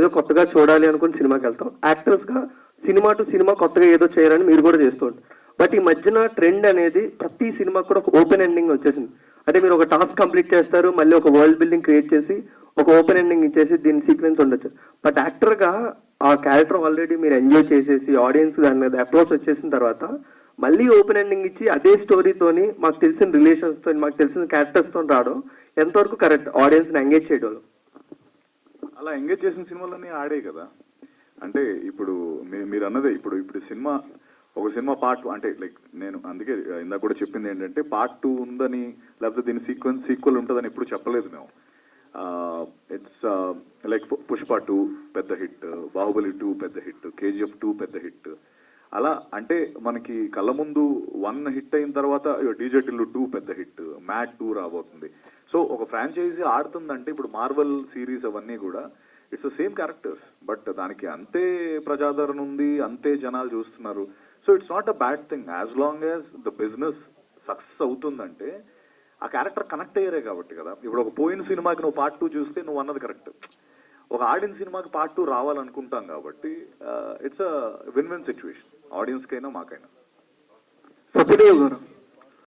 ఏదో కొత్తగా చూడాలి అనుకుని సినిమాకి వెళ్తాం. యాక్టర్స్గా సినిమా టు సినిమా కొత్తగా ఏదో చేయాలని మీరు కూడా చేస్తుంది బట్ ఈ మధ్యన ట్రెండ్ అనేది ప్రతి సినిమా కూడా ఒక ఓపెన్ ఎండింగ్ వచ్చేసింది. అంటే మీరు ఒక టాస్క్ కంప్లీట్ చేస్తారు మళ్ళీ ఒక వరల్డ్ బిల్డింగ్ క్రియేట్ చేసి ఒక ఓపెన్ ఎండింగ్ ఇచ్చేసి దీని సీక్వెన్స్ ఉండొచ్చు. బట్ యాక్టర్గా ఆ క్యారెక్టర్ ఆల్రెడీ మీరు ఎంజాయ్ చేసేసి ఆడియన్స్ దాని మీద అప్రోచ్ వచ్చేసిన తర్వాత మళ్ళీ ఓపెన్ ఎండింగ్ ఇచ్చి అదే స్టోరీతోని మాకు తెలిసిన రిలేషన్స్తో మాకు తెలిసిన క్యారెక్టర్స్తో రావడం ఎంతవరకు కరెక్ట్ ఆడియన్స్ని ఎంగేజ్ చేయడం అలా ఎంగేజ్ చేసిన సినిమాలన్నీ ఆడే కదా. అంటే ఇప్పుడు మీరు అన్నదే ఇప్పుడు ఇప్పుడు సినిమా ఒక సినిమా పార్ట్ అంటే లైక్ నేను అందుకే ఇందాక కూడా చెప్పింది ఏంటంటే పార్ట్ టూ ఉందని లేకపోతే దీని సీక్వెన్స్ సీక్వెల్ ఉంటుందని ఎప్పుడు చెప్పలేదు మేము. ఇట్స్ లైక్ పుష్ప టూ పెద్ద హిట్ బాహుబలి టూ పెద్ద హిట్ కేజీఎఫ్ టూ పెద్ద హిట్ అలా అంటే మనకి కళ్ళ ముందు వన్ హిట్ అయిన తర్వాత డీజే టూ పెద్ద హిట్ మ్యాట్ టూ రాబోతుంది. సో ఒక ఫ్రాంచైజీ ఆడుతుందంటే ఇప్పుడు మార్వెల్ సిరీస్ అవన్నీ కూడా it's the same characters but దానికి అంతే ప్రజాదరణ ఉంది అంతే జనాలు చూస్తున్నారు. So it's not a bad thing as long as the business success అవుతుందంటే ఆ క్యారెక్టర్ కనెక్ట్ అయ్యారే కాబట్టి కదా. ఇప్పుడు ఒక పోయిన సినిమాకి నువ్వు పార్ట్ టూ చూస్తే నువ్వు అన్నది కరెక్ట్ ఒక ఆడిన సినిమాకి పార్ట్ టూ రావాలనుకుంటాం కాబట్టి it's a win win situation ఆడియన్స్కైనా మాకైనా. సత్యదేవ్ గారు